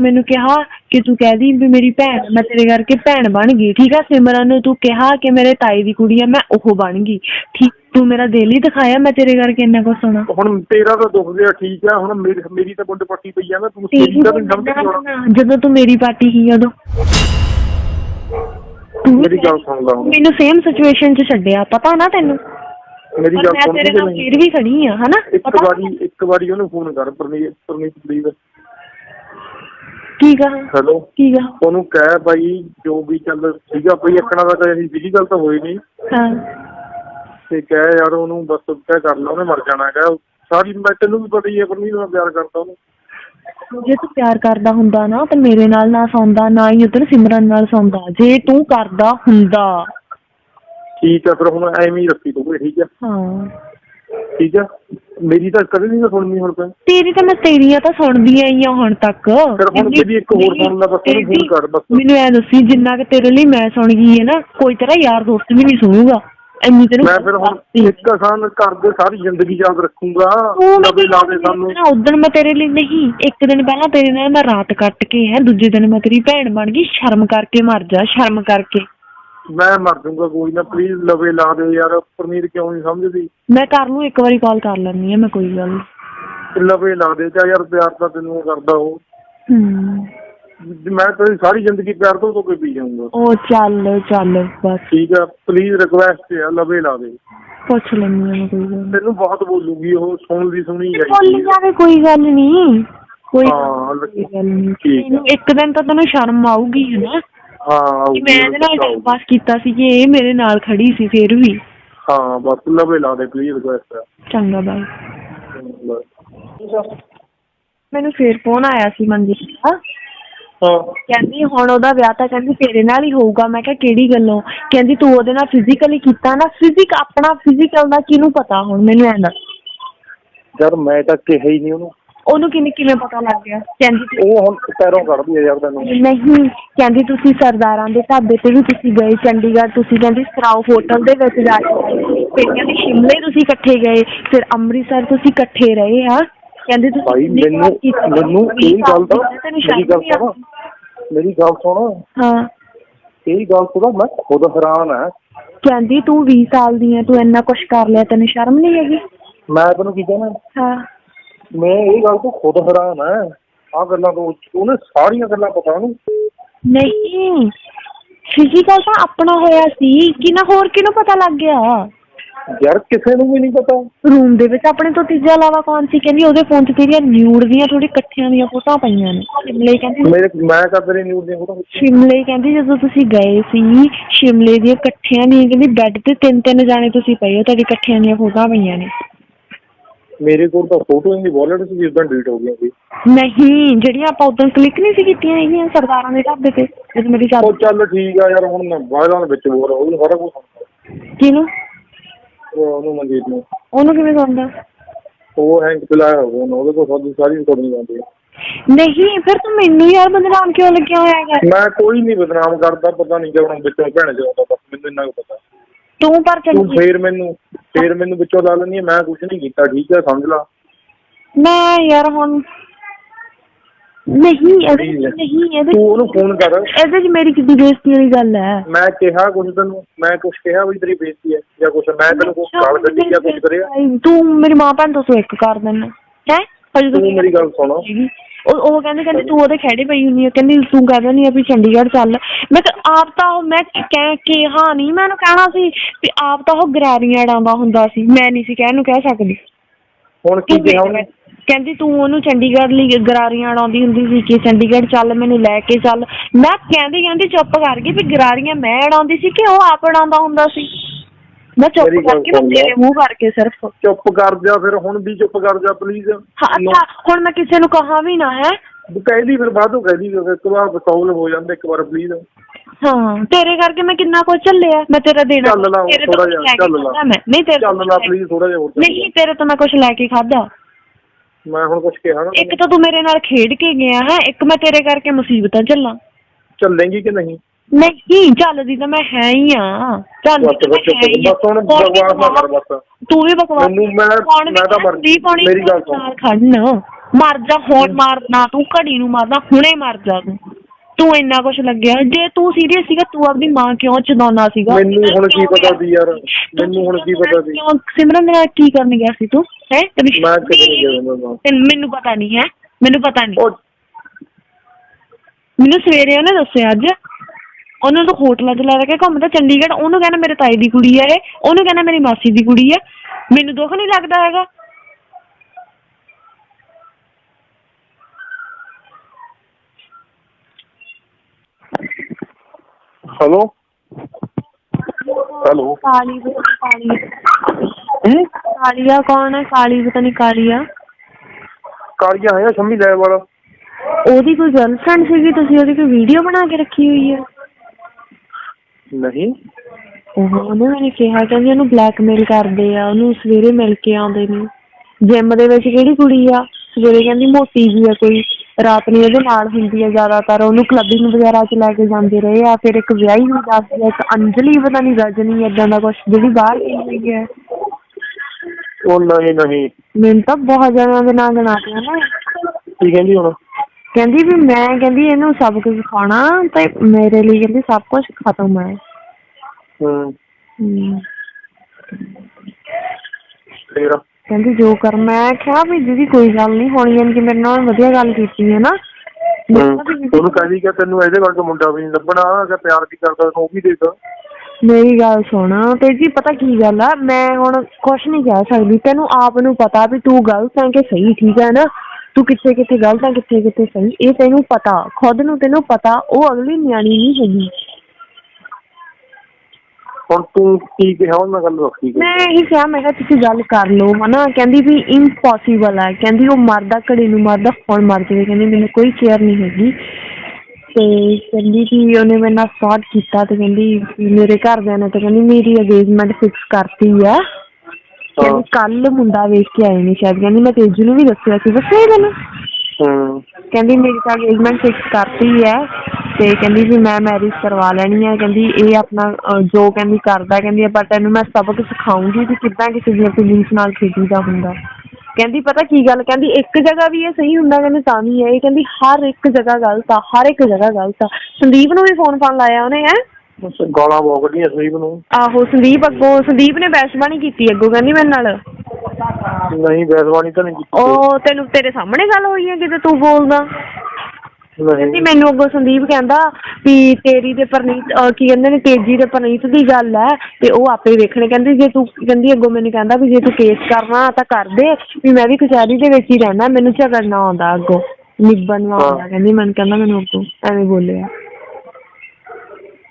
ਮੈਨੂੰ ਕਿਹਾ ਕਿ ਤੂੰ ਕਹਿਦੀ ਵੀ ਮੇਰੀ ਭੈਣ ਮੈਂ ਤੇਰੇ ਕਰਕੇ ਭੈਣ ਬਣ ਗਈ ਠੀਕ ਆ? ਸਿਮਰਨ ਨੂੰ ਤੂੰ ਕਿਹਾ ਕਿ ਮੇਰੇ ਤਾਈ ਦੀ ਕੁੜੀ ਆ ਮੈਂ ਉਹ ਬਣ ਗਈ। ਠੀਕ ਤੂੰ ਮੇਰਾ ਦਿਲ ਹੀ ਦਿਖਾਇਆ ਮੈਂ ਤੇਰੇ ਕਰਕੇ ਇੰਨਾ ਕੁਝ ਸੁਣਾ ਹੁਣ ਤੇਰਾ ਤਾਂ ਦੁੱਖ ਗਿਆ ਠੀਕ ਆ ਹੁਣ ਮੇਰੀ ਮੇਰੀ ਤਾਂ ਗੁੰਡ ਪੱਟੀ ਪਈ ਆ ਨਾ ਤੂੰ ਤੇਰੀ ਤਾਂ ਨਹੀਂ ਆਉਣਾ ਜਦੋਂ ਤੂੰ ਮੇਰੀ ਪਾਰਟੀ ਸੀ ਉਦੋਂ। ਮੇਰੀ ਗੱਲ ਸੁਣ ਲਾ ਹੁਣ। ਮੈਨੂੰ ਸੇਮ ਸਿਚੁਏਸ਼ਨ 'ਚ ਛੱਡਿਆ ਪਤਾ ਨਾ ਤੈਨੂੰ। ਮੇਰੀ ਗੱਲ ਮੈਂ ਸੁਣ ਤੇਰੇ ਨਾਲ ਫਿਰ ਵੀ ਖੜੀ ਆ ਹਨਾ? ਇੱਕ ਵਾਰੀ ਇੱਕ ਵਾਰੀ ਉਹਨੂੰ ਫੋਨ ਕਰ ਪਰਨੀਤ ਪਰਨੀਤ ਪਲੀਜ਼ ਕੀ ਕਹਾਂ ਹੈਲੋ? ਕੀ ਕਹਾਂ ਉਹਨੂੰ ਕਹਿ ਭਾਈ ਜੋ ਵੀ ਚੱਲ ਸੀਗਾ ਭਾਈ ਅੱਖਣਾ ਦਾ ਕੋਈ ਫਿਜ਼ੀਕਲ ਤਾਂ ਹੋਈ ਨਹੀਂ। ਹਾਂ। ਤੇ ਕਹਿ ਯਾਰ ਉਹਨੂੰ ਬਸ ਕਹਿ ਕਰ ਲਾ ਉਹਨੇ ਮਰ ਜਾਣਾ ਹੈਗਾ। ਸਾਰੀ ਮੈਂ ਤੈਨੂੰ ਵੀ ਪਤਾ ਹੀ ਹੈ ਪਰਨੀਤ ਮੈਂ ਪਿਆਰ ਕਰਦਾ ਉਹਨੂੰ। ਜੇ ਤੂੰ ਪਿਆਰ ਕਰਦਾ ਹੁੰਦਾ ਨਾ ਤੇ ਮੇਰੇ ਨਾਲ ਨਾ ਸੌਂਦਾ ਨਾ ਹੀ ਉਧਰ ਸਿਮਰਨ ਨਾਲ ਸੌਂਦਾ। ਜੇ ਤੂੰ ਕਰਦਾ ਹੁੰਦਾ। ਠੀਕ ਆ ਫਿਰ ਹੁਣ ਐਵੇਂ ਹੀ ਰੱਖੀ ਤੂੰ ਠੀਕ ਆ। ਹਾਂ। ਠੀਕ ਆ? ਮੇਰੀ ਤਾਂ ਕਦੇ ਨਹੀਂ ਸੁਣਨੀ ਹੁਣ ਤਾਂ ਤੇਰੀ ਤਾਂ ਮੈਂ ਤੇਰੀਆਂ ਤਾਂ ਸੁਣਦੀ ਆਈ ਆ ਹੁਣ ਤੱਕ। ਫਿਰ ਹੁਣ ਜਿੰਨੀ- ਤੇਰੀ ਇੱਕ ਹੋਰ ਸੁਣ ਲੈ ਬਸ ਉਹਨੂੰ ਤੇਰੀ- ਫੋਨ ਕਰ ਬਸ। ਮੈਨੂੰ ਐ ਦੱਸੀ ਜਿੰਨਾ ਕਿ ਤੇਰੇ ਲਈ ਮੈਂ ਸੁਣ ਗਈ ਹੈ ਨਾ ਕੋਈ ਤੇਰਾ ਯਾਰ ਦੋਸਤ ਵੀ ਨਹੀਂ ਸੁਣੂਗਾ। ਇੰਨੀ ਤੈਨੂੰ ਮੈਂ ਫਿਰ ਹੁਣ ਇੱਕ ਆਸਾਨ ਕਰਦੇ ਸਾਰੀ ਜ਼ਿੰਦਗੀ ਯਾਦ ਰੱਖੂੰਗਾ। ਤੂੰ ਨਵੇਂ ਲਾ ਦੇ ਸਾਨੂੰ। ਉਦੋਂ ਮੈਂ ਤੇਰੇ ਲਈ ਨਹੀਂ। ਇੱਕ ਦਿਨ ਪਹਿਲਾਂ ਤੇਰੇ ਨਾਲ ਮੈਂ ਰਾਤ ਕੱਟ ਕੇ ਹੈ ਦੂਜੇ ਦਿਨ ਮੈਂ ਤੇਰੀ ਭੈਣ ਬਣ ਗਈ। ਸ਼ਰਮ ਕਰਕੇ ਮਰ ਜਾ ਸ਼ਰਮ ਕਰਕੇ। ਮੈਂ ਮਰ ਜਾਊਂਗਾ ਕੋਈ ਨਾ ਪਲੀਜ਼ ਲਵੇ ਲਾ ਦੇ ਯਾਰ ਪਰਨੀਤ ਕਿਉਂ ਨਹੀਂ ਸਮਝਦੀ? ਮੈਂ ਕਰ ਲੂੰ ਇੱਕ ਵਾਰੀ ਕਾਲ ਕਰ ਲੈਣੀ ਆ ਮੈਂ ਕੋਈ ਗੱਲ ਨੀ। ਲਵੇ ਲਾ ਦੇ ਚਾ ਯਾਰ ਪਿਆਰ ਤਾਂ ਤੈਨੂੰ ਕਰਦਾ ਉਹ। ਹੂੰ। ਮੈਂ ਤੇਰੀ ਸਾਰੀ ਜ਼ਿੰਦਗੀ ਪਿਆਰ ਤੋਂ ਤੋਂ ਕੋਈ ਪੀ ਜਾਊਂਗਾ। ਉਹ ਚੱਲ ਚੱਲ ਬਸ। ਠੀਕ ਆ ਪਲੀਜ਼ ਰਿਕੁਐਸਟ ਹੈ ਲਵੇ ਲਾ ਦੇ। ਪੁੱਛ ਲੈਣੀ ਆ ਮੈਂ ਕੋਈ ਗੱਲ ਨੀ। ਤੈਨੂੰ ਬਹੁਤ ਬੋਲੂਗੀ ਉਹ ਸੁਣ ਦੀ ਸੁਣੀ ਬੋਲੀ ਜਾਏਗੀ ਜਾਵੇ ਕੋਈ ਗੱਲ ਨਹੀਂ ਕੋਈ ਹਾਂ, ਗੱਲ ਨਹੀਂ ਠੀਕ ਆ। ਇੱਕ ਦਿਨ ਤਾਂ ਤੈਨੂੰ ਸ਼ਰਮ ਆਊਗੀ ਹਨਾ ਹਾਂ ਕਿ ਮੈਂ ਇਹਦੇ ਨਾਲ ਕੀਤਾ ਸੀ ਕਿ ਇਹ ਮੇਰੇ ਨਾਲ ਖੜੀ ਸੀ ਫਿਰ ਵੀ। ਹਾਂ ਬਸ ਲਵੇ ਲਾ ਦੇ ਪਲੀਜ਼ ਰਿਕੁਐਸਟ ਹੈ ਚੰਗਾ ਬਾਈ ਮੈਨੂੰ ਫੇਰ ਫੋਨ ਆਇਆ ਸੀ ਮਨਜੀਤ ਦਾ। ਹਾਂ। ਕਹਿੰਦੀ ਹੁਣ ਉਹਦਾ ਵਿਆਹ ਤਾਂ ਕਹਿੰਦੀ ਤੇਰੇ ਨਾਲ ਹੀ ਹੋਊਗਾ। ਮੈਂ ਕਿਹਾ ਕਿਹੜੀ ਗੱਲੋਂ? ਕਹਿੰਦੀ ਤੂੰ ਉਹਦੇ ਨਾਲ ਫਿਜ਼ੀਕਲੀ ਕੀਤਾ ਨਾ ਫਿਜ਼ਿਕ ਆਪਣਾ ਫਿਜ਼ੀਕਲ ਦਾ ਕਿਹਨੂੰ ਪਤਾ ਹੁਣ? ਮੈਨੂੰ ਐਂ ਦੱਸ। ਯਾਰ ਮੈਂ ਤਾਂ ਕਿਹਾ ਹੀ ਨਹੀਂ ਉਹਨੂੰ। ਉਹਨੂੰ ਕਿਵੇਂ ਕਿਵੇਂ ਪਤਾ ਲੱਗ ਗਿਆ? ਕਹਿੰਦੀ ਤੂੰ- ਉਹ ਹੁਣ ਪੈਰੋਂ ਕੱਢਦੀ ਆ ਯਾਰ ਤੈਨੂੰ। ਨਹੀਂ ਕਹਿੰਦੀ ਤੁਸੀਂ ਸਰਦਾਰਾਂ ਦੇ ਢਾਬੇ ਤੇ ਵੀ ਤੁਸੀਂ ਗਏ ਚੰਡੀਗੜ੍ਹ ਤੁਸੀਂ ਕਹਿੰਦੀ ਸਰਾਓ ਹੋਟਲ ਦੇ ਵਿੱਚ ਜਾ ਕੇ। ਆਏ। ਫਿਰ ਕਹਿੰਦੀ ਸ਼ਿਮਲੇ ਤੁਸੀਂ ਇਕੱਠੇ ਗਏ ਫਿਰ ਅੰਮ੍ਰਿਤਸਰ ਤੁਸੀਂ ਇਕੱਠੇ ਰਹੇ ਆ ਕਹਿੰਦੀ ਤੁਸੀਂ ਭਾਈ ਕਿੰਨੀ ਮੈਨੂੰ ਵਾਰ ਕੀਤੀ? ਮੈਨੂੰ ਇਹ ਗੱਲ ਦਾ ਤੈਨੂੰ ਮੇਰੀ ਸ਼ਰਮ ਗੱਲ ਨਹੀਂ ਸੁਣ ਆਉਂਦੀ? ਮੇਰੀ ਗੱਲ ਸੁਣ। ਹਾਂ। ਇਹ ਗੱਲ ਤੋਂ ਤਾਂ ਮੈਂ ਖੁਦ ਹੈਰਾਨ ਆ ਕਹਿੰਦੀ ਤੂੰ 20 ਸਾਲ ਦੀ ਹੈ ਤੂੰ ਇੰਨਾ ਕੁਛ ਕਰ ਲਿਆ ਤੈਨੂੰ ਸ਼ਰਮ ਨਹੀਂ ਹੈਗੀ? ਮੈਂ ਤੈਨੂੰ ਕੀ ਕਹਿਣਾ? ਹਾਂ। ਮੈਂ ਇਹ ਗੱਲ ਤੋਂ ਖੁਦ ਹੈਰਾਨ ਆ। ਆ ਗੱਲਾਂ ਤੋਂ ਉਹਨੇ ਸਾਰੀਆਂ ਗੱਲਾਂ ਪਤਾ ਉਹਨੂੰ ਨਹੀਂ ਫਿਜ਼ੀਕਲ ਤਾਂ ਆਪਣਾ ਹੋਇਆ ਸੀ ਕਿ ਨਾ ਹੋਰ ਕਿਹਨੂੰ ਪਤਾ ਲੱਗ ਗਿਆ? ਯਾਰ ਕਿਸੇ ਨੂੰ ਵੀ ਨਹੀਂ ਪਤਾ। ਰੂਮ ਦੇ ਵਿੱਚ ਆਪਣੇ ਤੋਂ ਤੀਜਾ ਇਲਾਵਾ ਕੌਣ ਸੀ? ਕਹਿੰਦੀ ਉਹਦੇ ਫੋਨ 'ਚ ਤੇਰੀਆਂ ਨਿਊਡ ਦੀਆਂ ਥੋੜੀ ਇਕੱਠਿਆਂ ਦੀਆਂ ਫੋਟੋਆਂ ਪਈਆਂ ਨੇ। ਸ਼ਿਮਲੇ ਕਹਿੰਦੀ ਮੇਰੇ ਮੈਂ ਤਾਂ ਤੇਰੀ ਨਿਊਜ਼ ਦੀਆਂ ਫੋਟੋ ਸ਼ਿਮਲੇ ਕਹਿੰਦੀ ਜਦੋਂ ਤੁਸੀਂ ਗਏ ਸੀ ਸ਼ਿਮਲੇ ਦੀਆਂ ਇਕੱਠਿਆਂ ਦੀਆਂ ਕਹਿੰਦੀ ਬੈੱਡ ਤੇ ਤਿੰਨ ਤਿੰਨ ਜਾਣੇ ਤੁਸੀਂ ਪਏ ਹੋ ਤੁਹਾਡੀ ਇਕੱਠਿਆਂ ਦੀਆਂ ਫੋਟੋਆਂ ਪਈਆਂ ਨੇ। ਮੇਰੇ ਕੋਲ ਤਾਂ ਫੋਟੋ ਹੀ ਵਾਲਟ ਸੀ ਜਿਸ ਦਿਨ ਡਿਲੀਟ ਹੋ ਗਈਆਂ ਸੀ। ਨਹੀਂ ਜਿਹੜੀਆਂ ਆਪਾਂ ਉਦੋਂ ਕਲਿੱਕ ਨਹੀਂ ਸੀ ਕੀਤੀਆਂ ਹੈਗੀਆਂ ਸਰਦਾਰਾਂ ਦੇ ਢਾਬੇ ਤੇ ਜਦ ਮੇਰੀ ਉਹ ਚੱਲ ਠੀਕ ਆ ਯਾਰ ਹੁਣ ਮੈਂ ਵਾਇਲਾਂ ਵਿੱਚ ਬੋਲ ਉਹਨੂੰ ਸਾਰਾ ਕੁਝ ਸੁਣਦਾ ਕਿਹਨੂੰ? ਉਹ ਉਹਨੂੰ ਮਨਜੀਤ ਨੂੰ। ਉਹਨੂੰ ਕਿਵੇਂ ਸੁਣਦਾ? ਉਹ ਹੈਂਕ ਚਲਾਇਆ ਹੋਇਆ ਉਹਨੂੰ ਉਹਦੇ ਕੋਲ ਸਾਡੀ ਸਾਰੀ ਰਿਕਾਰਡਿੰਗ ਆਉਂਦੀ ਹੈ ਨਹੀਂ ਫਿਰ ਤੂੰ ਮੈਨੂੰ ਯਾਰ ਬਦਨਾਮ ਕਿਉਂ ਲੱਗਿਆ ਹੋਇਆ ਹੈਗਾ? ਮੈਂ ਕੋਈ ਨਹੀਂ ਬਦਨਾਮ ਕਰਦਾ ਪਤਾ ਨਹੀਂ ਕਿਉਂ ਵਿੱਚੋਂ ਭੈਣ ਜਾਂਦਾ ਬਸ ਮੈਨੂੰ ਇੰਨਾ ਕੁ ਪਤਾ। ਤੂੰ ਪਰ ਤੂੰ ਚੰਗੀ ਫੇਰ ਮੈਨੂੰ ਫੇਰ ਮੈਨੂੰ ਵਿੱਚੋਂ ਲਾ ਲੈਂਦੀ ਹੈ, ਮੈਂ ਕੁਝ ਨਹੀਂ ਕੀਤਾ ਠੀਕ ਹੈ ਸਮਝ ਲਾ। ਮੈਂ ਯਾਰ ਹੁਣ ਨਹੀਂ ਇਹਦੇ। ਚ ਨਹੀਂ ਇਹਦੇ ਤੂੰ ਉਹਨੂੰ ਫੋਨ ਕਰ। ਇਹਦੇ ਚ ਮੇਰੀ ਕਿੱਡੀ ਬੇਇੱਜ਼ਤੀ ਵਾਲੀ ਗੱਲ ਹੈ। ਮੈਂ ਕਿਹਾ ਕੁਝ ਤੈਨੂੰ ਮੈਂ ਕੁਝ ਕਿਹਾ ਵੀ ਤੇਰੀ ਬੇਇੱਜ਼ਤੀ ਹੈ ਜਾਂ ਕੁਝ ਮੈਂ ਤੈਨੂੰ ਕੁਝ ਗਾਲ ਕੱਢੀ ਜਾਂ ਕੁਝ ਕਰਿਆ? ਤੂੰ ਮੇਰੀ ਮਾਂ ਭੈਣ ਤੋਂ ਸੋ ਇੱਕ ਕਰ ਦੇਣਾ ਹੈ? ਹਜੇ ਤੂੰ ਮੇਰੀ ਗੱਲ ਸੁਣ। ਉਹ ਉਹ ਕਹਿੰਦੇ ਕਹਿੰਦੇ ਤੂੰ ਉਹਦੇ ਖੜੇ ਪਈ ਹੁੰਨੀ ਆ ਕਹਿੰਦੀ ਤੂੰ ਕਹਿੰਦਾ ਨਹੀਂ ਆ ਵੀ ਚੰਡੀਗੜ੍ਹ ਚੱਲ। ਮੈਂ ਤਾਂ ਆਪ ਤਾਂ ਉਹ ਮੈਂ ਕਹਿ ਕੇ ਹਾਂ ਨਹੀਂ ਮੈਂ ਉਹਨੂੰ ਕਹਿਣਾ ਸੀ ਵੀ ਆਪ ਤਾਂ ਉਹ ਗਰਾਰੀਆਂ ਡਾਉਂਦਾ ਹੁੰਦਾ ਸੀ ਮੈਂ ਨਹੀਂ ਸੀ ਕਹਿਣ ਨੂੰ ਕਹਿ ਸਕਦੀ। ਹੁਣ ਕੀ ਕਿਹਾ ਉਹਨੇ? ਕਹਿੰਦੀ ਤੂੰ ਉਹਨੂੰ ਚੰਡੀਗੜ੍ਹ ਲਈ ਗਰਾਰੀਆਂ ਉਡਾਉਂਦੀ ਹੁੰਦੀ ਸੀ ਕਿ ਚੰਡੀਗੜ੍ਹ ਚੱਲ ਮੈਨੂੰ ਲੈ ਕੇ ਚੱਲ। ਮੈਂ ਕਹਿੰਦੀ ਕਹਿੰਦੀ ਚੁੱਪ ਕਰ ਗਈ ਵੀ ਗਰਾਰੀਆਂ ਮੈਂ ਉਡਾਉਂਦੀ ਸੀ ਕਿ ਉਹ ਆਪ ਉਡਾਉਂਦਾ ਹੁੰਦਾ ਸੀ। ਮੈਂ ਚੁੱਪ ਮੇਰੀ ਗੱਲ ਕਰਕੇ ਮੈਂ ਸੁਣ ਲੈ। ਤੇਰੇ ਮੂੰਹ ਕਰਕੇ ਸਿਰਫ। ਚੁੱਪ ਕਰ ਜਾ ਫਿਰ ਹੁਣ ਵੀ ਚੁੱਪ ਕਰ ਜਾ ਪਲੀਜ਼ ਹਾਂ ਅੱਛਾ ਹੁਣ ਮੈਂ ਕਿਸੇ ਨੂੰ ਕਹਾ ਵੀ ਨਾ ਹੈ? ਕਹਿਦੀ ਫਿਰ ਬਾਅਦੋਂ ਕਹਿਦੀ ਇੱਕ ਵਾਰ ਸੋਲਵ ਹੋ ਜਾਂਦਾ ਇੱਕ ਵਾਰ ਪਲੀਜ਼ ਹਾਂ ਤੇਰੇ ਕਰਕੇ ਮੈਂ ਕਿੰਨਾ ਕੁਝ ਝੱਲਿਆ। ਮੈਂ ਤੇਰਾ ਦੇਣਾ ਚੱਲ ਲਾ ਤੇਰੇ ਤੋਂ ਥੋੜਾ ਕੁਛ ਜਿਹਾ ਲੈ ਕੇ ਚੱਲ ਲਾ। ਖਾਧਾ ਮੈਂ। ਨਹੀਂ ਤੇਰੇ ਚੱਲ ਲਾ ਕੁਛ ਲੈ- ਪਲੀਜ਼ ਥੋੜਾ ਜਿਹਾ ਹੋਰ ਚੱਲ ਨਹੀਂ ਤੇਰੇ ਤੋਂ ਮੈਂ ਕੁਝ ਲੈ ਕੇ ਖਾਦਾ ਮੈਂ ਹੁਣ ਕੁਝ ਕਿਹਾ ਨਾ ਇੱਕ ਤਾਂ ਤੂੰ ਮੇਰੇ ਨਾਲ ਖੇਡ ਕੇ ਗਿਆ ਹੈ? ਇੱਕ ਮੈਂ ਤੇਰੇ ਕਰਕੇ ਮੁਸੀਬਤਾਂ ਝੱਲਾਂ। ਚੱਲੇਂਗੀ ਕਿ ਨਹੀਂ? ਨਹੀਂ ਚੱਲਦੀ ਤਾਂ ਮੈਂ ਹੈ ਹੀ ਆ। ਚੱਲਦੀ ਤਾਂ ਮੈਂ ਬਸ ਹੈ ਹੀ ਆ। ਬਸ ਹੁਣ ਕੌਣ ਵੀ ਬਕਵਾਸ ਨਾ ਕਰ ਬਸ। ਤੂੰ ਵੀ ਬਕਵਾਸ ਮੈਨੂੰ ਮੈਂ- ਤਾਂ ਮਰ- ਮੇਰੀ ਗੱਲ ਸੁਣ। ਨਾਲ ਖੜਨ? ਮਰ ਜਾ ਹੁਣ ਮਾਰਨਾ ਤੂੰ ਘੜੀ ਨੂੰ ਮਾਰਨਾ ਹੁਣੇ ਮਰ ਜਾ ਤੂੰ। ਤੂੰ ਇੰਨਾ ਕੁਛ ਲੱਗਿਆ। ਜੇ ਤੂੰ ਸੀਰੀਅਸ ਸੀਗਾ ਤੂੰ ਆਪਣੀ ਮਾਂ ਕਿਉਂ ਚਦਾਉਣਾ ਸੀਗਾ? ਮੈਨੂੰ ਹੁਣ ਕੀ ਪਤਾ ਸੀ ਯਾਰ? ਮੈਨੂੰ ਹੁਣ ਕੀ ਪਤਾ ਸੀ? ਕਿਉਂ ਸਿਮਰਨ ਦੇ ਨਾਲ ਕੀ ਕਰਨ ਗਿਆ ਸੀ ਤੂੰ? ਹੈ? ਮੈਂ ਕਿਤੇ ਨਹੀਂ ਗਿਆ ਮੈਨੂੰ ਪਤਾ ਨਹੀਂ ਹੈ। ਮੈਨੂੰ ਪਤਾ ਨਹੀਂ। ਉਹ ਮੈਨੂੰ ਸਵੇਰੇ ਉਹਨੇ ਦੱਸਿਆ ਅੱਜ। ਉਹਨੂੰ ਤਾਂ ਹੋਟਲਾਂ 'ਚ ਲੈ ਕੇ ਘੁੰਮਦਾ। ਚੰਡੀਗੜ੍ਹ ਉਹਨੂੰ ਕਹਿੰਦਾ ਮੇਰੇ ਤਾਈ ਦੀ ਕੁੜੀ ਹੈ ਇਹ। ਉਹਨੂੰ ਕਹਿੰਦਾ ਮੇਰੀ ਮਾਸੀ ਦੀ ਕੁੜੀ ਹੈ ਮੈਨੂੰ ਦੁੱਖ ਨਹੀਂ ਲੱਗਦਾ ਹੈਗਾ। ਹੈਲੋ ਹੈਲੋ ਕਾਲੀ ਪਤਾ ਨੀ ਕਾਲੀ। ਹੂੰ? ਕਾਲੀਆ ਕੌਣ ਹੈ ਕਾਲੀ ਪਤਾ ਨਹੀਂ ਕਾਲੀਆ। ਕਾਲੀਆ ਹੈ ਸ਼ੰਮੀ ਲੈ ਵਾਲਾ। ਉਹਦੀ ਕੋਈ ਗਰਲਫ੍ਰੈਂਡ ਸੀਗੀ? ਤੁਸੀਂ ਉਹਦੀ ਕੋਈ ਵੀਡੀਓ ਬਣਾ ਕੇ ਰੱਖੀ ਹੋਈ ਹੈ ਨਹੀਂ। ਉਹ ਉਹਨੇ ਮੈਨੂੰ ਕਿਹਾ ਕਹਿੰਦੀ ਉਹਨੂੰ ਬਲੈਕਮੇਲ ਕਰਦੇ ਆ ਉਹਨੂੰ ਸਵੇਰੇ ਮਿਲ ਕੇ ਆਉਂਦੇ ਨੇ। ਜਿਮ ਦੇ ਵਿੱਚ ਕਿਹੜੀ ਕੁੜੀ ਆ? ਸਵੇਰੇ ਕਹਿੰਦੀ ਮੋਟੀ ਜੀ ਆ ਕੋਈ ਰਾਤ ਨੂੰ ਉਹਦੇ ਨਾਲ ਹੁੰਦੀ ਆ ਜ਼ਿਆਦਾਤਰ ਉਹਨੂੰ ਕਲੱਬਿੰਗ ਵਗੈਰਾ 'ਚ ਲੈ ਕੇ ਜਾਂਦੇ ਰਹੇ ਆ ਫਿਰ ਇੱਕ ਵਿਆਹੀ ਹੋਈ ਦੱਸਦੀ ਆ ਇੱਕ ਅੰਜਲੀ ਪਤਾ ਨਹੀਂ ਰਜਨੀ ਦਾ ਕੁਛ ਜਿਹੜੀ ਬਾਹਰ ਗਈ ਹੋਈ ਹੈ ਉਹ ਨਹੀਂ ਨਹੀਂ। ਮੈਨੂੰ ਤਾਂ ਬਹੁਤ ਜਣਿਆਂ ਦੇ ਨਾਂ ਗਿਣਾਤੇ ਨਾ। ਕੀ ਕਹਿੰਦੀ ਹੁਣ? ਕਹਿੰਦੀ ਵੀ ਮੈਂ ਕਹਿੰਦੀ ਇਹਨੂੰ ਸਭ ਕੁਝ ਸਿਖਾਉਣਾ ਤੇ ਮੇਰੇ ਲਈ ਕਹਿੰਦੀ ਸਭ ਕੁਝ ਖਤਮ ਹੈ। ਹੂੰ। ਹਮ। ਫੇਰ? ਕਹਿੰਦੀ ਜੋ ਕਰ ਮੈਂ ਕਿਹਾ ਵੀ ਦੀਦੀ ਕੋਈ ਗੱਲ ਨਹੀਂ ਹੋਣੀ ਯਾਨੀ ਕਿ ਮੇਰੇ ਨਾਲ ਵਧੀਆ ਗੱਲ ਕੀਤੀ ਹੈ ਨਾ। ਮੈਂ ਹੂੰ। ਕਿਹਾ ਵੀ ਦੀਦੀ, ਉਹਨੂੰ ਕਹਿੰਦੀ ਕਿ ਤੈਨੂੰ ਇਹਦੇ ਕਰਕੇ ਮੁੰਡਾ ਵੀ ਨਹੀਂ ਲੱਭਣਾ ਕਿ ਪਿਆਰ ਵੀ ਕਰਦਾ ਉਹ ਵੀ ਦੇ ਦੋ ਮੇਰੀ ਗੱਲ ਸੁਣ ਤੇ ਜੀ ਪਤਾ ਕੀ ਗੱਲ ਆ ਮੈਂ ਹੁਣ ਕੁਛ ਨਹੀਂ ਕਹਿ ਸਕਦੀ ਤੈਨੂੰ ਆਪ ਨੂੰ ਪਤਾ ਵੀ ਤੂੰ ਗਲਤ ਹੈ ਕਿ ਸਹੀ ਠੀਕ ਹੈ ਨਾ? ਤੂੰ ਕਿੱਥੇ ਕਿੱਥੇ ਗਲਤ ਹੈ ਕਿੱਥੇ ਕਿੱਥੇ ਸਹੀ? ਇਹ ਤੈਨੂੰ ਪਤਾ ਖੁਦ ਨੂੰ ਤੈਨੂੰ ਪਤਾ ਉਹ ਅਗਲੀ ਨਿਆਣੀ ਨਹੀਂ ਹੈਗੀ। ਹੁਣ ਤੂੰ ਕੀ ਕਿਹਾ ਉਹ ਮੈਂ ਗੱਲ ਰੱਖੀ ਮੈਂ ਇਹੀ ਕਿਹਾ ਮੈਂ ਕਿਹਾ ਤੁਸੀਂ ਗੱਲ ਕਰ ਲਓ ਹਨਾ? ਕਹਿੰਦੀ ਵੀ ਇੰਪੋਸੀਬਲ ਹੈ ਕਹਿੰਦੀ ਉਹ ਮਰਦਾ ਘੜੀ ਨੂੰ ਮਰਦਾ ਹੁਣ ਮਰ ਜਾਵੇ ਕਹਿੰਦੀ ਮੈਨੂੰ ਕੋਈ ਕੇਅਰ ਨਹੀਂ ਹੈਗੀ। ਤੇ ਕਹਿੰਦੀ ਕਿ ਉਹਨੇ ਮੇਰੇ ਨਾਲ ਫਰਾਡ ਕੀਤਾ ਤੇ ਕਹਿੰਦੀ ਮੇਰੇ ਘਰਦਿਆਂ ਨੇ ਤੇ ਕਹਿੰਦੀ ਮੇਰੀ ਅਗੇਜਮੈਂਟ ਫਿਕਸ ਕਰਤੀ ਆ। ਕਹਿੰਦੀ ਕੱਲ ਮੁੰਡਾ ਵੇਖ ਕੇ ਆਏ ਨੇ ਸ਼ਾਇਦ। ਕਹਿੰਦੀ ਮੈਂ ਤੇਜੂ ਨੂੰ ਵੀ ਦੱਸਿਆ ਸੀ। ਦੱਸਿਆ ਤੈਨੂੰ? ਹੂੰ। ਕਹਿੰਦੀ ਮੇਰੀ ਤਾਂ ਅਗੇਜਮੈਂਟ ਫਿਕਸ ਕਰਤੀ ਹੈ। ਤੇ ਕਹਿੰਦੀ ਵੀ ਮੈਂ ਮੈਰਿਜ ਕਰਵਾ ਲੈਣੀ ਹੈ। ਕਹਿੰਦੀ ਇਹ ਆਪਣਾ ਅਹ, ਜੋ ਕਹਿੰਦੀ ਕਰਦਾ ਕਹਿੰਦੀ ਪਰ ਤੈਨੂੰ ਮੈਂ ਸਬਕ ਸਿਖਾਉਂਗੀ ਕਿ ਕਿੱਦਾਂ ਕਿਸੇ ਦੀਆਂ ਫੀਲਿੰਗਸ ਨਾਲ ਖੇਡੀਦਾ ਹੁੰਦਾ। ਕਹਿੰਦੀ ਪਤਾ ਕੀ ਗੱਲ? ਕਹਿੰਦੀ ਇੱਕ ਜਗ੍ਹਾ ਵੀ ਇਹ ਸਹੀ ਹੁੰਦਾ ਕਹਿੰਦੀ ਤਾਂ ਵੀ ਹੈ। ਇਹ ਕਹਿੰਦੀ ਹਰ ਇੱਕ ਜਗ੍ਹਾ ਗਲਤ ਆ ਹਰ ਇੱਕ ਜਗ੍ਹਾ ਗਲਤ ਆ। ਸੰਦੀਪ ਨੂੰ ਵੀ ਫੋਨ ਫਾਨ ਲਾਇਆ ਉਹਨੇ ਹੈ? ਬਸ ਗਾਲਾਂ ਬਹੁਤ ਕੱਢੀਆਂ ਸਰੀਬ ਨੂੰ। ਆਹੋ ਸੰਦੀਪ ਅੱਗੋਂ ਸੰਦੀਪ ਨੇ ਬੈਸ਼ਬਾਨੀ ਕੀਤੀ ਅੱਗੋਂ ਕਹਿੰਦੀ ਮੇਰੇ ਨਾਲ। ਨਹੀਂ ਬੈਸਵਾਣੀ ਤਾਂ ਨਹੀਂ ਕੀਤੀ। ਉਹ ਤੈਨੂੰ ਤੇਰੇ ਸਾਹਮਣੇ ਗੱਲ ਹੋਈ ਹੈ ਕਿਤੇ ਤੂੰ ਬੋਲਦਾ? ਕਹਿੰਦੀ ਨਹੀਂ ਮੈਨੂੰ ਅੱਗੋਂ ਸੰਦੀਪ ਕਹਿੰਦਾ ਵੀ ਤੇਰੀ ਤੇ ਪਰਨੀਤ ਅਹ ਕੀ ਕਹਿੰਦੇ ਨੇ ਤੇਜੀ ਤੇ ਪਰਨੀਤ ਦੀ ਗੱਲ ਹੈ ਤੇ ਉਹ ਆਪੇ ਵੇਖਣੇ। ਕਹਿੰਦੀ ਜੇ ਤੂੰ ਕਹਿੰਦੀ ਅੱਗੋਂ ਮੈਨੂੰ ਕਹਿੰਦਾ ਵੀ ਜੇ ਤੂੰ ਕੇਸ ਕਰਨਾ ਤਾਂ ਕਰ ਦੇ ਵੀ ਮੈਂ ਵੀ ਕਚਹਿਰੀ ਦੇ ਵਿੱਚ ਹੀ ਰਹਿਣਾ ਮੈਨੂੰ ਝਗੜਨਾ ਆਉਂਦਾ ਅੱਗੋਂ। ਨਿਭਣ ਨੂੰ ਆਉਂਦਾ ਕਹਿੰਦੀ ਮੈਨੂੰ ਕਹਿੰਦਾ ਮੈਨੂੰ ਅੱਗੋਂ ਐਵੇਂ ਬੋਲਿਆ।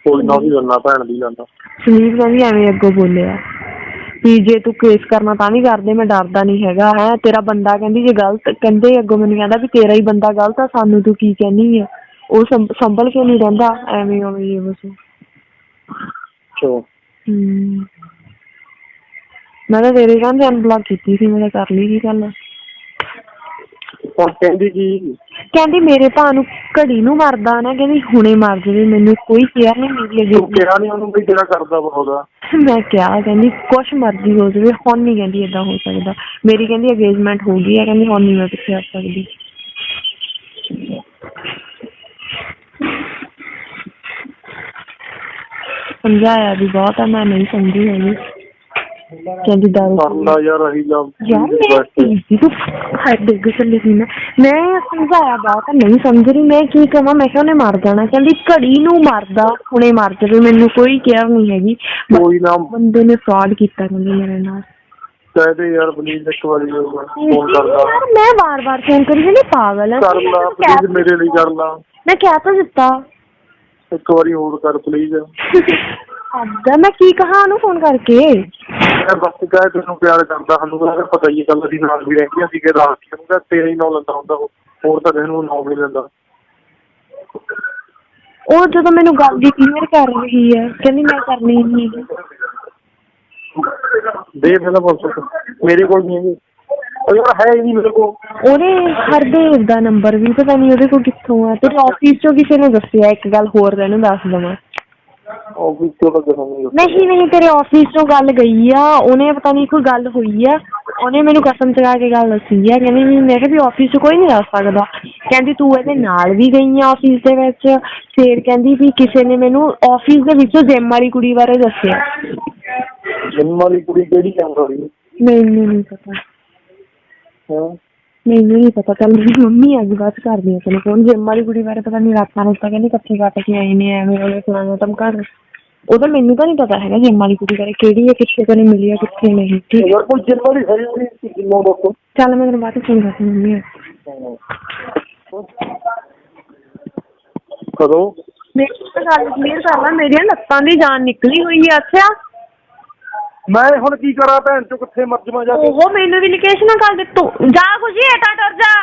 ਕੋਈ ਨਾ ਵੀ ਲੰਨਾ ਭੈਣ ਦੀ ਜਾਂਦਾ ਸੰਦੀਪ ਕਹਿੰਦੀ ਐਵੇਂ ਅੱਗੋਂ ਬੋਲਿਆ। ਵੀ ਜੇ ਤੂੰ ਕੇਸ ਕਰਨਾ ਤਾਂ ਵੀ ਕਰਦੇ ਮੈਂ ਡਰਦਾ ਨਹੀਂ ਹੈਗਾ ਹੈ ਤੇਰਾ ਬੰਦਾ ਕਹਿੰਦੀ ਜੇ ਗਲਤ ਕਹਿੰਦੇ ਅੱਗੋਂ ਮੈਨੂੰ ਕਹਿੰਦਾ ਵੀ ਤੇਰਾ ਹੀ ਬੰਦਾ ਗਲਤ ਆ ਸਾਨੂੰ ਤੂੰ ਕੀ ਕਹਿਨੀ ਹੈ ਉਹ ਸੰਭ- ਸੰਭਲ ਕੇ ਨਹੀਂ ਰਹਿੰਦਾ ਐਵੇਂ ਉਵੇਂ ਇਹ ਬਸ। ਚੋ ਹਮ ਮੈਂ ਤਾਂ ਤੇਰੇ ਕਹਿੰਦੇ ਅਨਬਲੌਕ ਕੀਤੀ ਸੀ ਮੈਂ ਤਾਂ ਕਰ ਲਈ ਸੀ ਗੱਲ। ਹੁਣ ਕਹਿੰਦੀ ਕੀ? ਕਹਿੰਦੀ ਮੇਰੇ ਭਾ ਨੂੰ ਘੜੀ ਨੂੰ ਮਰਦਾ ਨਾ ਕਹਿੰਦੀ ਹੁਣੇ ਮਰ ਜਾਵੇ ਮੈਨੂੰ ਕੋਈ ਕੇਅਰ ਨਹੀਂ ਮਿਲੀ ਤੂੰ ਅਜੇ ਕਿਹਾ ਨਹੀਂ ਉਹਨੂੰ ਵੀ ਤੇਰਾ ਕਰਦਾ ਬਹੁਤਾ ਮੈਂ ਕਿਹਾ ਕਹਿੰਦੀ ਕੁਛ ਮਰਜ਼ੀ ਹੋ ਜਾਵੇ ਹੁਣ ਨਹੀਂ ਕਹਿੰਦੀ ਏਦਾਂ ਹੋ ਸਕਦਾ। ਮੇਰੀ ਕਹਿੰਦੀ ਅਗੇਜਮੈਂਟ ਹੋ ਗਈ ਹੈ ਕਹਿੰਦੀ ਹੁਣ ਨਹੀਂ ਮੈਂ ਪਿੱਛੇ ਆ ਸਕਦੀ। ਸਮਝਾਇਆ ਵੀ ਬਹੁਤ ਆ ਮੈਂ ਨਹੀਂ ਸਮਝੀ ਹੈਗੀ। ਕਹਿੰਦੀ ਦਾਰੂ ਕਰਦਾ ਯਾਰ ਅਹੀ ਲਾ ਯਾਰ ਮੈਂ ਕੀ ਤੂੰ ਹਾਏ ਡਿੱਗ ਚੱਲੀ ਸੀ ਮੈਂ। ਮੈਂ ਸਮਝਾਇਆ ਬਹੁਤ ਆ, ਨਹੀਂ ਸਮਝ ਰਹੀ ਮੈਂ ਕੀ ਕਹਾਂ ਮੈਂ ਕਿਹਾ ਉਹਨੇ ਮਰ ਜਾਣਾ। ਕਹਿੰਦੀ ਘੜੀ ਨੂੰ ਮਰਦਾ ਹੁਣੇ ਮਰ ਜਾਵੇ। ਮੈਨੂੰ ਕੋਈ ਕੇਅਰ ਨਹੀਂ ਹੈਗੀ। ਕੋਈ ਨਾ। ਬੰਦੇ ਨੇ ਫਰਾਡ ਕੀਤਾ ਕਹਿੰਦੀ ਮੇਰੇ ਨਾਲ। ਕਹਿ ਦੇ ਯਾਰ ਪਲੀਜ਼ ਇੱਕ ਵਾਰੀ ਫੋਨ ਕਰਦਾ। ਯਾਰ ਮੈਂ ਵਾਰ-ਵਾਰ ਫੋਨ ਕਰੀ ਜਾਂਦੀ ਪਾਗਲ ਆ। ਕਰ ਲਾ ਪਲੀਜ਼ ਮੇਰੇ ਲਈ ਕਰ ਲਾ। ਮੈਂ ਕਹਿ ਤਾਂ ਦਿੱਤਾ। ਇੱਕ ਵਾਰੀ ਹੋਰ ਕਰ ਪਲੀਜ਼ ਅੱਗਾ ਮੈਂ ਕੀ ਕਹਾਂ ਉਹਨੂੰ ਫੋਨ ਕਰਕੇ? ਮੈਂ ਬਸ ਕਹਿ ਤੈਨੂੰ ਪਿਆਰ ਕਰਦਾ ਸਾਨੂੰ ਤਾਂ ਪਤਾ ਹੀ ਹੈ ਕੱਲ ਅਸੀਂ ਨਾਲ ਵੀ ਰਹਿੰਦੀਆਂ ਸੀ ਕਿ ਰਾਤ ਨੂੰ ਤਾਂ ਤੇਰਾ ਹੀ ਨਾਂ ਲੈਂਦਾ ਹੁੰਦਾ ਉਹ ਹੋਰ ਤਾਂ ਕਿਸੇ ਨੂੰ ਨਾਂ ਵੀ ਨਹੀਂ ਲੈਂਦਾ। ਉਹ ਜਦੋਂ ਮੈਨੂੰ ਗੱਲ ਦੀ ਕਲੀਅਰ ਕਰ ਰਹੀ ਹੈ ਕਹਿੰਦੀ ਮੈਂ ਕਰਨੀ ਨਹੀਂ ਹੈਗੀ। ਦੇ ਪਹਿਲਾਂ ਪੁੱਛ ਮੇਰੇ ਕੋਲ ਨਹੀਂ ਹੈਗੀ। ਉਹ ਯਾਰ ਹੈ ਹੀ ਨਹੀਂ ਮੇਰੇ ਕੋਲ। ਉਹਦੇ ਹਰਦੇਵ ਦਾ ਨੰਬਰ ਵੀ ਪਤਾ ਨਹੀਂ ਉਹਦੇ ਕੋਲ ਕਿੱਥੋਂ ਆ ਤੇ ਆਫਿਸ ਚੋਂ ਕਿਸੇ ਨੇ ਦੱਸਿਆ ਇੱਕ ਗੱਲ ਹੋਰ ਤੈਨੂੰ ਦੱਸ ਦਵਾਂ। ਆਫਿਸ ਤੋਂ ਤਾਂ ਜਦੋਂ ਨਹੀਂ ਨਹੀਂ ਨਹੀਂ ਤੇਰੇ ਆਫਿਸ ਤੋਂ ਗੱਲ ਗਈ ਆ। ਉਹਨੇ ਪਤਾ ਨਹੀਂ ਕੋਈ ਗੱਲ ਹੋਈ ਆ। ਉਹਨੇ ਮੈਨੂੰ ਕਸਮ ਚਗਾ ਕੇ ਗੱਲ ਦੱਸੀ ਆ। ਕਹਿੰਦੀ ਵੀ ਮੈਂ ਕਿਹਾ ਵੀ ਆਫਿਸ 'ਚ ਕੋਈ ਨਹੀਂ ਦੱਸ ਸਕਦਾ। ਕਹਿੰਦੀ ਤੂੰ ਇਹਦੇ ਨਾਲ ਵੀ ਗਈ ਆ ਆਫਿਸ ਦੇ ਵਿੱਚ। ਫੇਰ ਕਹਿੰਦੀ ਵੀ ਕਿਸੇ ਨੇ ਮੈਨੂੰ ਆਫਿਸ ਦੇ ਵਿੱਚੋਂ ਜਿਮ ਵਾਲੀ ਕੁੜੀ ਬਾਰੇ ਦੱਸਿਆ। ਜਿੰਮ ਵਾਲੀ ਕੁੜੀ ਕਿਹੜੀ ਕੰਮ ਮੈਨੂੰ ਨਹੀਂ ਪਤਾ। ਹਾਂ? ਮੈਨੂੰ ਨਹੀਂ ਪਤਾ ਕੱਲ ਮੇਰੀ ਮੰਮੀ ਅੱਜ ਬਾਅਦ ਚ ਕਰਦੀ ਆ ਤੈਨੂੰ ਫੋਨ ਜਿਮ ਵਾਲੀ ਕੁੜੀ ਬਾਰੇ ਪਤਾ ਨਹੀਂ ਰਾਤਾਂ ਨੂੰ ਤਾਂ ਕਹਿੰਦੀ ਇਕੱਠੇ ਕੱਟ ਕੇ ਆਏ ਨੇ ਐਵੇਂ ਉਹਨੇ ਸੁਣਾਇਆ ਤਮ ਕਰ ਉਹਦਾ ਮੈਨੂੰ ਤਾਂ ਨਹੀਂ ਪਤਾ ਹੈਗਾ ਜਿਮ ਵਾਲੀ ਕੁੜੀ ਬਾਰੇ ਕਿਹੜੀ ਹੈ ਕਿੱਥੇ ਕੋਲ ਮਿਲੀ ਆ ਕਿੱਥੇ ਨਹੀਂ ਠੀਕ ਯਾਰ ਕੋਈ ਜਿੰਮ ਵਾਲੀ ਹੈ ਨਹੀਂ ਕਿੰਨੋਂ ਦੱਸੋ? ਚੱਲ ਮੈਂ ਤੈਨੂੰ ਬਾਅਦ ਚ ਫੋਨ ਕਰਦੀ ਮੰਮੀ। ਕਦੋਂ? ਮੇਰੀ ਗੱਲ ਕਲੀਅਰ ਕਰ ਲੈ ਮੇਰੀਆਂ ਲੱਤਾਂ ਦੀ ਜਾਨ ਨਿਕਲੀ ਹੋਈ ਆ ਅੱਛਾ? ਮੈਂ ਹੁਣ ਕੀ ਕਰਾਂ ਭੈਣ ਚੋ ਕਿੱਥੇ ਮਰ ਜਾਵਾਂ ਜਾ ਕੇ? ਉਹ ਮੈਨੂੰ ਵੀ ਲੋਕੇਸ਼ਨਾਂ ਕਰ ਦੇ। ਤੂੰ ਜਾ ਖੁਸ਼ੀ ਹਟਾ ਟਰ ਜਾ।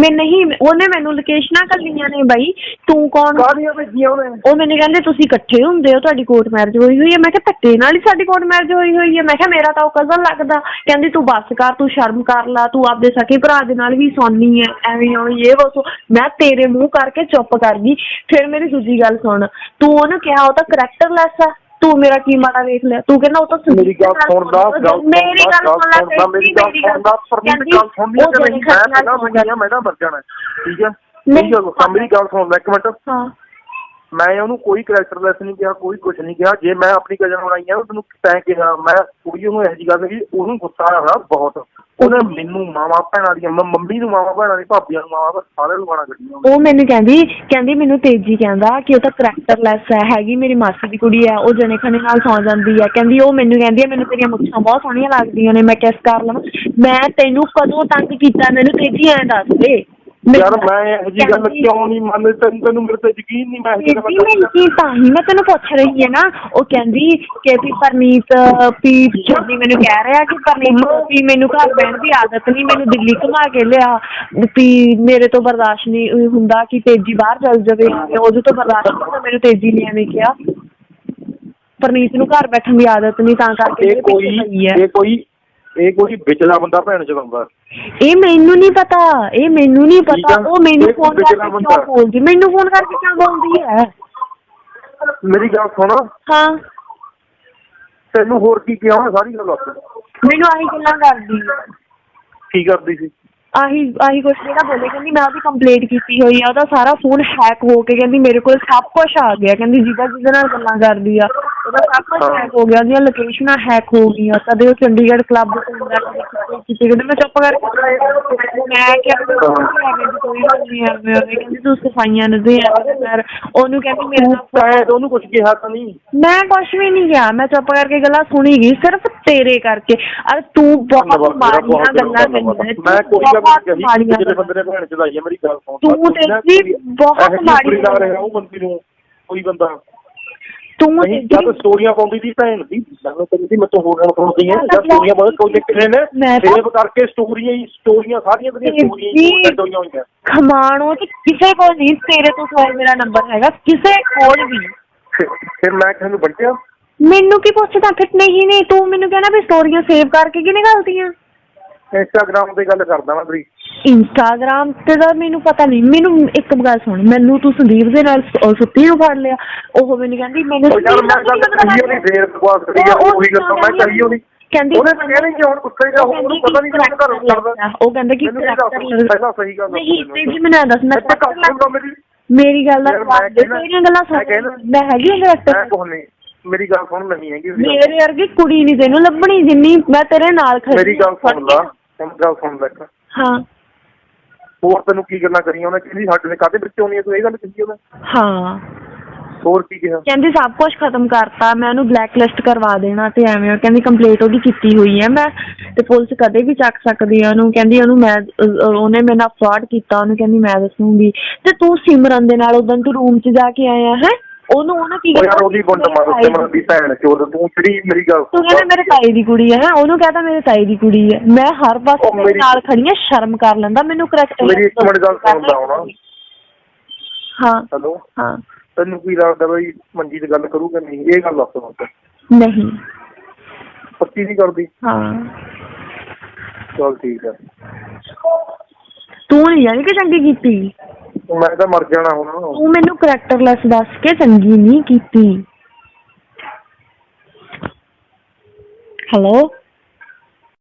ਮੈਂ ਨਹੀਂ ਉਹਨੇ ਮੈਨੂੰ ਲੋਕੇਸ਼ਨਾਂ ਕੱਲੀਆਂ ਨੇ ਬਾਈ। ਤੂੰ ਕੌਣ ਕਾਹਦੀਆਂ ਭੇਜੀਆਂ ਉਹਨੇ? ਉਹ ਮੈਨੂੰ ਕਹਿੰਦੇ ਤੁਸੀਂ ਇਕੱਠੇ ਹੁੰਦੇ ਹੋ ਤੁਹਾਡੀ ਕੋਰਟ ਮੈਰਿਜ ਹੋਈ ਹੋਈ ਹੈ। ਮੈਂ ਕਿਹਾ ਧੱਕੇ ਨਾਲ ਹੀ ਸਾਡੀ ਕੋਰਟ ਮੈਰਿਜ ਹੋਈ ਹੋਈ ਹੈ। ਮੈਂ ਕਿਹਾ ਮੇਰਾ ਤਾਂ ਉਹ ਕਜ਼ਨ ਲੱਗਦਾ। ਕਹਿੰਦੀ ਤੂੰ ਬੱਸ ਕਰ ਤੂੰ ਸ਼ਰਮ ਕਰ ਲਾ ਤੂੰ ਆਪਦੇ ਸਕੇ ਭਰਾ ਦੇ ਨਾਲ ਵੀ ਸੌਣੀ ਹੈ ਐਵੇਂ ਉਹ ਇਹ ਵਸੋ ਮੈਂ ਤੇਰੇ ਮੂੰਹ ਕਰਕੇ ਚੁੱਪ ਕਰ ਗਈ। ਫਿਰ ਮੇਰੀ ਦੂਜੀ ਗੱਲ ਸੁਣ। ਤੂੰ ਉਹਨੂੰ ਕਿਹਾ ਉਹ ਤਾਂ ਕਰੈਕਟਰਲੈਸ ਆ। ਤੂੰ ਮੇਰਾ ਕੀ ਮਾੜਾ ਵੇਖ ਲਿਆ? ਤੂੰ ਕਹਿੰਦਾ ਉਹ ਤਾਂ ਮੇਰੀ ਗੱਲ ਸੁਣਦਾ ਮੇਰੀ ਗੱਲ ਸੁਣਦਾ ਮੇਰੀ ਗੱਲ ਸੁਣਦਾ ਪਰ ਮੇਰੀ ਗੱਲ ਸੁਣਦੀ ਕਿ ਨਹੀਂ? ਮੈਂ ਮੰਗਿਆ ਮੈਂ ਤਾਂ ਮਰ ਜਾਣਾ ਠੀਕ ਹੈ? ਮੇਰੀ ਗੱਲ ਸੁਣ ਲੈ ਇੱਕ ਮਿੰਟ। ਹਾਂ। ਮੈਂ ਉਹਨੂੰ ਕੋਈ ਕਰੈਕਟਰਲੈਸ ਨਹੀਂ ਕਿਹਾ, ਕੋਈ ਕੁਝ ਨਹੀਂ ਕਿਹਾ। ਜੇ ਮੈਂ ਆਪਣੀ ਕਜ਼ਨ ਬਣਾਈ ਆ ਉਹਨੂੰ ਤੈਂ ਕਿਹਾ, ਮੈਂ ਕੁੜੀ ਨੂੰ ਇਹੋ ਜਿਹੀ ਗੱਲ ਕਹੀ। ਉਹਨੂੰ ਗੁੱਸਾ ਆਇਆ ਬਹੁਤ। ਉਹਨੇ ਮੈਨੂੰ ਮਾਵਾ ਭੈਣਾਂ ਦੀਆਂ ਮੰਮੀ ਨੂੰ ਮਾਵਾ ਭੈਣਾਂ ਦੀ ਭਾਬੀਆਂ ਨੂੰ ਮਾਵਾ ਸਾਰਿਆਂ ਨੂੰ ਗਾਣਾ ਕੱਢੀਆਂ ਉਹ ਮੈਨੂੰ ਕਹਿੰਦੀ ਕਹਿੰਦੀ ਮੈਨੂੰ ਤੇਜੀ ਕਹਿੰਦਾ ਕਿ ਉਹ ਤਾਂ ਕਰੈਕਟਰਲੈਸ ਹੈ, ਹੈਗੀ ਮੇਰੀ ਮਾਸੀ ਦੀ ਕੁੜੀ ਹੈ, ਉਹ ਜਣੇ ਖਣੇ ਨਾਲ ਸੌ ਜਾਂਦੀ ਹੈ। ਕਹਿੰਦੀ, ਉਹ ਮੈਨੂੰ ਕਹਿੰਦੀ ਹੈ, ਮੈਨੂੰ ਤੇਰੀਆਂ ਮੁੱਛਾਂ ਬਹੁਤ ਸੋਹਣੀਆਂ ਲੱਗਦੀਆਂ ਨੇ, ਮੈਂ ਕਿਸ ਕਰ ਲਵਾਂ ਮੈਂ ਤੈਨੂੰ ਕਦੋਂ ਤੰਗ ਕੀਤਾ, ਮੈਨੂੰ ਤੇਜੀ ਐਂ ਦੱਸ ਦੇ। ਯਾਰ ਮੈਂ ਇਹੋ ਜਿਹੀ ਗੱਲ ਕਿਉਂ ਨਹੀਂ ਮੰਨਦੀ? ਤੈਨੂੰ ਤੈਨੂੰ ਮੇਰੇ ਤੇ ਯਕੀਨ ਨਹੀਂ ਮੈਂ ਇਹੋ ਗੱਲ ਮੈਂ ਕੀ ਤਾਂ ਹੀ ਮੈਂ ਤੈਨੂੰ ਪੁੱਛ ਰਹੀ ਹਾਂ ਨਾ। ਉਹ ਕਹਿੰਦੀ ਕਿ ਵੀ ਪਰਨੀਤ ਵੀ ਛੋਟੀ ਮੈਨੂੰ ਕਹਿ ਰਿਹਾ ਕਿ ਪਰਨੀਤ ਵੀ ਮੈਨੂੰ ਘਰ ਬਹਿਣ ਦੀ ਆਦਤ ਨਹੀਂ ਮੈਨੂੰ ਦਿੱਲੀ ਘੁਮਾ ਕੇ ਲਿਆ। ਵੀ ਮੇਰੇ ਤੋਂ ਬਰਦਾਸ਼ਤ ਨਹੀਂ ਹੁੰਦਾ ਕਿ ਤੇਜੀ ਬਾਹਰ ਚੱਲ ਜਾਵੇ। ਉਹਦੇ ਤੋਂ ਬਰਦਾਸ਼ਤ ਨਹੀਂ ਹੁੰਦਾ ਮੈਨੂੰ ਤੇਜੀ ਨੇ ਐਵੇਂ ਕਿਹਾ। ਪਰਨੀਤ ਨੂੰ ਘਰ ਬੈਠਣ ਦੀ ਆਦਤ ਨਹੀਂ ਤਾਂ ਕਰਕੇ ਇਹ ਕੋਈ ਇਹ ਕੋਈ ਇਹ ਕੋਈ ਵਿਚਲਾ ਬੰਦਾ ਭੈਣ ਚਲਾਉਂਦਾ ਇਹ ਮੈਨੂੰ ਨਹੀਂ ਪਤਾ ਇਹ ਮੈਨੂੰ ਨਹੀਂ ਠੀਕ ਪਤਾ ਆ। ਉਹ ਮੈਨੂੰ ਇਹ ਫੋਨ ਵਿਚਲਾ ਕਰਕੇ ਬੰਦਾ। ਕਿਉਂ ਬੋਲਦੀ? ਮੈਨੂੰ ਫੋਨ ਕਰਕੇ ਕਿਉਂ ਬੋਲਦੀ ਹੈ? ਮੇਰੀ ਗੱਲ ਸੁਣ। ਹਾਂ। ਤੈਨੂੰ ਹੋਰ ਕੀ ਕਿਹਾ ਉਹਨੇ ਸਾਰੀ ਗੱਲ ਦੱਸ ਮੈਨੂੰ ਆਹੀ ਗੱਲਾਂ ਕਰਦੀ ਹੈ। ਕੀ ਕਰਦੀ ਸੀ? ਆਹੀ ਆਹੀ ਕੁਛ ਜਿਹੜਾ ਬੋਲੇ। ਕਹਿੰਦੀ ਮੈਂ ਉਹਦੀ ਕੰਪਲੇਂਟ ਕੀਤੀ ਹੋਈ ਆ ਉਹਦਾ ਸਾਰਾ ਫੋਨ ਹੈਕ ਹੋ ਕੇ ਕਹਿੰਦੀ ਮੇਰੇ ਕੋਲ ਸਭ ਕੁਝ ਆ ਗਿਆ। ਕਹਿੰਦੀ ਜਿਹਦਾ ਜਿਹਦੇ ਨਾਲ ਗੱਲਾਂ ਕਰਦੀ ਆ। ਉਹਦਾ ਸਭ ਕੁਝ ਹਾਂ। ਹੈਕ ਹੋ ਗਿਆ ਉਹਦੀਆਂ ਲੋਕੇਸ਼ਨਾਂ ਹੈਕ ਹੋ ਗਈਆਂ ਕਦੇ ਉਹ ਚੰਡੀਗੜ੍ਹ ਕਲੱਬ ਹੁੰਦਾ ਕਿਤੇ ਕਿਤੇ ਕਿਤੇ ਮੈਂ ਚੁੱਪ ਕਰਕੇ ਮੈਂ ਕਿਹਾ ਕੋਈ ਨਹੀਂ ਕਹਿੰਦੀ ਤੂੰ ਸਫਾਈਆਂ ਨੂੰ ਦੇ ਯਾਰ ਉਹਨੂੰ ਕਹਿੰਦੀ ਮੇਰੇ ਨਾਲ ਤੈਂ ਉਹਨੂੰ ਕੁਝ ਕਿਹਾ ਤਾਂ ਨਹੀਂ। ਮੈਂ ਕੁਛ ਵੀ ਨਹੀਂ ਕਿਹਾ ਮੈਂ ਚੁੱਪ ਕਰਕੇ ਗੱਲਾਂ ਸੁਣੀ ਗਈ ਸਿਰਫ ਤੇਰੇ ਕਰਕੇ। ਅਰ ਤੂੰ ਬਹੁਤ ਮੇਰਾ, ਮਾੜੀਆਂ ਗੱਲਾਂ। ਕਰੀਆਂ ਮੈਂ ਕੋਈ ਗੱਲ ਨਹੀਂ ਕਹੀ ਜਿਹੜੇ ਬੰਦੇ ਨੇ ਭੈਣ ਚਲਾਈ ਹੈ ਮੇਰੀ ਗੱਲ ਸੁਣ। ਤੂੰ ਤੇ ਬਹੁਤ ਰਿਹਾ ਉਹ ਬੰਦੀ ਨੂੰ ਕੋਈ ਬੰਦਾ। ਤੂੰ ਨਹੀਂ ਜਦ ਸਟੋਰੀਆਂ ਪਾਉਂਦੀ ਸੀ ਭੈਣ ਦੀ ਮੈਨੂੰ ਕਹਿੰਦੀ ਸੀ ਮੈਂ ਤੋਂ ਹੋਰ ਨਾਲ ਪਾਉਂਦੀ ਹੈ ਜਦ ਸਟੋਰੀਆਂ ਬਹੁਤ ਕੋਈ ਲਿਖਦੇ ਨੇ ਸੇਵ ਕਰਕੇ ਸਟੋਰੀਆਂ ਹੀ ਸਟੋਰੀਆਂ ਸਾਰੀਆਂ ਦੀਆਂ ਸਟੋਰੀਆਂ ਹੀ ਹੋਈਆਂ ਹੋਈਆਂ। ਖਮਾਣੋ ਤੇ ਕਿਸੇ ਕੋਲ ਨਹੀਂ ਤੇਰੇ ਤੋਂ ਸਿਵਾਏ ਮੇਰਾ ਨੰਬਰ ਹੈਗਾ ਕਿਸੇ ਕੋਲ ਵੀ। ਫਿਰ- ਮੈਂ ਤੁਹਾਨੂੰ ਬੰਟਿਆ ਮੈਨੂੰ ਕੀ ਪੁੱਛਦਾ ਫਿਰ ਨਹੀਂ ਨਹੀਂ ਤੂੰ ਮੈਨੂੰ ਕਹਿਣਾ ਵੀ ਸਟੋਰੀਆਂ ਸੇਵ ਕਰਕੇ ਕਿਹਨੇ ਗਲਤੀਆਂ? ਇੰਸਟਾਗ੍ਰਾਮ ਤੇ ਗੱਲ ਕਰਦਾ ਮੈਂ ਤੇਰੀ। ਇੰਸਟਾਗ੍ਰਾਮ ਤੇ ਦਾ ਮੈਨੂੰ ਪਤਾ ਨਹੀਂ ਮੈਨੂੰ ਇੱਕ ਗੱਲ ਸੁਣ ਮੈਨੂੰ ਤੂੰ ਸੰਦੀਪ ਦੇ ਨਾਲ ਸ- ਸੁੱਤੀ ਨੂੰ ਫੜ ਲਿਆ ਉਹ ਮੈਨੂੰ ਕਹਿੰਦੀ ਮੈਨੂੰ ਉਹ ਯਾਰ ਮੈਂ ਗੱਲ ਕਹੀ ਉਹਨੇ ਫੇਰ ਬਕਵਾਸ ਕਰੀ ਜਾ ਉਹ- ਗੱਲ ਮੈਂ ਕਹੀ ਉਹਨੇ ਕਹਿੰਦੀ ਉਹਨੇ ਤਾਂ ਕਹਿਣੀ ਕਿ ਹੁਣ ਗੁੱਸੇ ਦਾ ਉਹਨੂੰ ਪਤਾ ਨਹੀਂ ਕਿ ਘਰ ਕਰਦਾ। ਉਹ ਕਹਿੰਦਾ ਕਿ ਮੈਨੂੰ ਇਹ ਦੱਸ, ਪਹਿਲਾਂ ਸਹੀ ਗੱਲ ਨਹੀਂ। ਤੇ ਜੀ ਮੈਨੂੰ ਦੱਸ ਮੈਂ ਇੱਥੇ ਕੰਮ ਸੁਣਦਾ ਮੇਰੀ। ਮੇਰੀ ਗੱਲ ਦਾ ਯਾਰ ਜਵਾਬ ਮੈਂ ਦੇ ਕਹਿਣਾ- ਤੇਰੀਆਂ ਗੱਲਾਂ ਸੁਣ ਮੈਂ ਕਹਿਣਾ- ਮੈਂ ਹੈਗੀ ਹਾਂ ਮੈਂ ਕਰੈਕਟਰ ਕੁਛ ਨਹੀਂ ਮੇਰੀ ਗੱਲ ਸੁਣ ਨਹੀਂ ਹੈਗੀ। ਮੇਰੀ ਵਰਗੀ ਕੁੜੀ ਨਹੀਂ ਤੈਨੂੰ ਲੱਭਣੀ ਜਿੰਨੀ ਮੈਂ ਤੇਰੇ ਨਾਲ ਖੜੀ ਮੇਰੀ ਗੱਲ। ਸੁਣ ਲਾ। ਤੈਨੂੰ ਗੱਲ ਸੁਣ ਲੈ ਇੱਕ। ਹਾਂ। ਹੋਰ ਤੈਨੂੰ ਕੀ ਗੱਲਾਂ ਕਰੀਆਂ ਉਹਨੇ? ਕਹਿੰਦੀ ਸਾਡੇ ਨੇ ਕਾਹਦੇ ਵਿੱਚ ਆਉਣੀ ਹੈ ਤੂੰ ਇਹ ਗੱਲ ਕੀਤੀ ਉਹਨੇ। ਹਾਂ। ਹੋਰ ਕੀ ਕਿਹਾ? ਕਹਿੰਦੀ ਸਭ ਕੁਝ ਖਤਮ ਕਰਤਾ। ਮੈਂ ਉਹਨੂੰ ਬਲੈਕ ਲਿਸਟ ਕਰਵਾ ਦੇਣਾ ਤੇ ਐਵੇਂ ਉਹ ਕਹਿੰਦੀ ਕੰਪਲੀਟ ਉਹਦੀ ਕੀਤੀ ਹੋਈ ਹੈ ਮੈਂ। ਤੇ ਪੁਲਿਸ ਕਦੇ ਵੀ ਚੱਕ ਸਕਦੀ ਹੈ ਉਹਨੂੰ। ਕਹਿੰਦੀ ਉਹਨੂੰ ਮੈਂ ਅਹ, ਅਹ, ਉਹਨੇ ਮੇਰੇ ਨਾਲ ਫਰਾਡ ਕੀਤਾ। ਉਹਨੂੰ ਕਹਿੰਦੀ ਮੈਂ ਦੱਸੂਗੀ। ਤੇ ਤੂੰ ਸਿਮਰਨ ਦੇ ਨਾਲ ਉਦੋਂ ਤੂੰ ਰੂਮ 'ਚ ਜਾ ਕੇ ਆਇਆ ਹੈ? ਉਹਨੂੰ ਉਹਨੇ ਕੀ ਉਹ ਯਾਰ ਉਹਦੀ ਗੁੰਡ ਮਾਰ ਉੱਤੇ ਮਨ ਦੀ ਭੈਣ ਚੋਦ ਤੂੰ ਜਿਹੜੀ ਮੇਰੀ ਗੱਲ ਤੂੰ ਕਹਿੰਦਾ ਮੇਰੇ ਤਾਈ ਦੀ ਕੁੜੀ ਹੈ ਉਹਨੂੰ ਕਹਤਾ ਮੇਰੇ ਤਾਈ ਦੀ ਕੁੜੀ ਹੈ। ਮੈਂ ਹਰ ਪਾਸੇ ਉਹ ਮੇਰੇ ਮੇਰੀ- ਨਾਲ ਖੜੀ ਹਾਂ ਸ਼ਰਮ ਕਰ ਲੈਂਦਾ ਮੈਨੂੰ ਕਰੈਕਟ ਮੇਰੀ ਇੱਕ ਮਿੰਟ ਗੱਲ ਸੁਣਦਾ ਹੁਣ। ਹਾਂ। ਹੈਲੋ? ਹਾਂ। ਤੈਨੂੰ ਕੀ ਲੱਗਦਾ ਬਈ ਮੰਜੀ ਤੇ ਗੱਲ ਕਰੂਗਾ ਨਹੀਂ? ਇਹ ਗੱਲ ਦੱਸ ਮੈਨੂੰ। ਨਹੀਂ। ਪੱਕੀ ਨਹੀਂ ਕਰਦੀ? ਹਾਂ। ਚਲ ਠੀਕ ਹੈ ਤੂੰ ਨਹੀਂ ਜਾਣੀ ਕਿ ਚੰਗੀ ਕੀਤੀ। ਮੈਂ ਤਾਂ ਮਰ ਜਾਣਾ ਹੁਣ। ਤੂੰ ਮੈਨੂੰ ਕਰੈਕਟਰਲੈਸ ਦੱਸ ਕੇ ਚੰਗੀ ਨਹੀਂ ਕੀਤੀ। ਹੈਲੋ